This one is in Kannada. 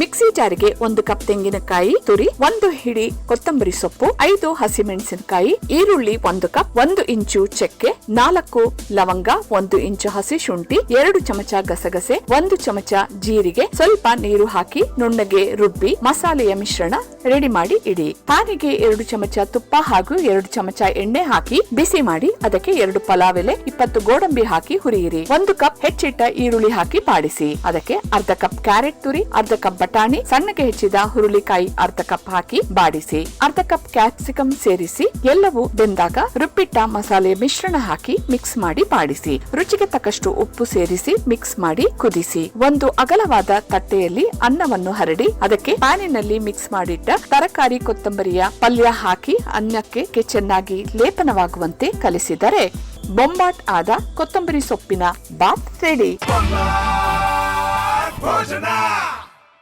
ಮಿಕ್ಸಿ ಜಾರಿಗೆ ಒಂದು ಕಪ್ ತೆಂಗಿನಕಾಯಿ ತುರಿ, ಒಂದು ಹಿಡಿ ಕೊತ್ತಂಬರಿ ಸೊಪ್ಪು, ಐದು ಹಸಿಮೆಣಸಿನಕಾಯಿ, ಈರುಳ್ಳಿ ಒಂದು ಕಪ್, ಒಂದು ಇಂಚು ಚಕ್ಕೆ, ನಾಲ್ಕು ಲವಂಗ, ಒಂದು ಇಂಚು ಹಸಿ ಶುಂಠಿ, ಎರಡು ಚಮಚ ಗಸಗಸೆ, ಒಂದು ಚಮಚ ಜೀರಿಗೆ, ಸ್ವಲ್ಪ ನೀರು ಹಾಕಿ ನುಣ್ಣಗೆ ರುಬ್ಬಿ ಮಸಾಲೆಯ ಮಿಶ್ರಣ ರೆಡಿ ಮಾಡಿ ಇಡಿ. ಪ್ಯಾನಿಗೆ ಎರಡು ಚಮಚ ತುಪ್ಪ ಹಾಗೂ ಎರಡು ಚಮಚ ಎಣ್ಣೆ ಹಾಕಿ ಬಿಸಿ ಮಾಡಿ ಅದಕ್ಕೆ ಎರಡು ಪಲಾವ್ ಎಲೆ ಇಪ್ಪತ್ತು ಗೋಡಂಬಿ ಹಾಕಿ ಹುರಿಯಿರಿ. ಒಂದು ಕಪ್ ಹೆಚ್ಚಿಟ್ಟ ಈರುಳ್ಳಿ ಹಾಕಿ ಬಾಡಿಸಿ ಅದಕ್ಕೆ ಅರ್ಧ ಕಪ್ ಕ್ಯಾರೆಟ್ ತುರಿ, ಅರ್ಧ ಕಪ್ ಬಟಾಣಿ ಸಣ್ಣಗೆ ಹೆಚ್ಚಿದ ಹುರುಳಿಕಾಯಿ ಅರ್ಧ ಕಪ್ ಹಾಕಿ ಬಾಡಿಸಿ ಅರ್ಧ ಕಪ್ ಕ್ಯಾಪ್ಸಿಕಂ ಸೇರಿಸಿ ಎಲ್ಲವೂ ಬೆಂದಾಗ ರುಬ್ಬಿಟ್ಟ ಮಸಾಲೆ ಮಿಶ್ರಣ ಹಾಕಿ ಮಿಕ್ಸ್ ಮಾಡಿ ಬಾಡಿಸಿ ರುಚಿಗೆ ತಕ್ಕಷ್ಟು ಉಪ್ಪು ಸೇರಿಸಿ ಮಿಕ್ಸ್ ಮಾಡಿ ಕುದಿಸಿ ಒಂದು ಅಗಲವಾದ ತಟ್ಟೆಯಲ್ಲಿ ಅನ್ನವನ್ನು ಹರಡಿ ಅದಕ್ಕೆ ಪ್ಯಾನಿನಲ್ಲಿ ಮಿಕ್ಸ್ ಮಾಡಿಟ್ಟ ತರಕಾರಿ ಕೊತ್ತಂಬರಿಯ ಪಲ್ಯ ಹಾಕಿ ಅನ್ನಕ್ಕೆ ಚೆನ್ನಾಗಿ ಲೇಪನವಾಗುವಂತೆ ಕಲಿಸಿದರೆ ಬೊಂಬಾಟ್ ಆದ ಕೊತ್ತಂಬರಿ ಸೊಪ್ಪಿನ ಬಾತ್ ರೆಡಿ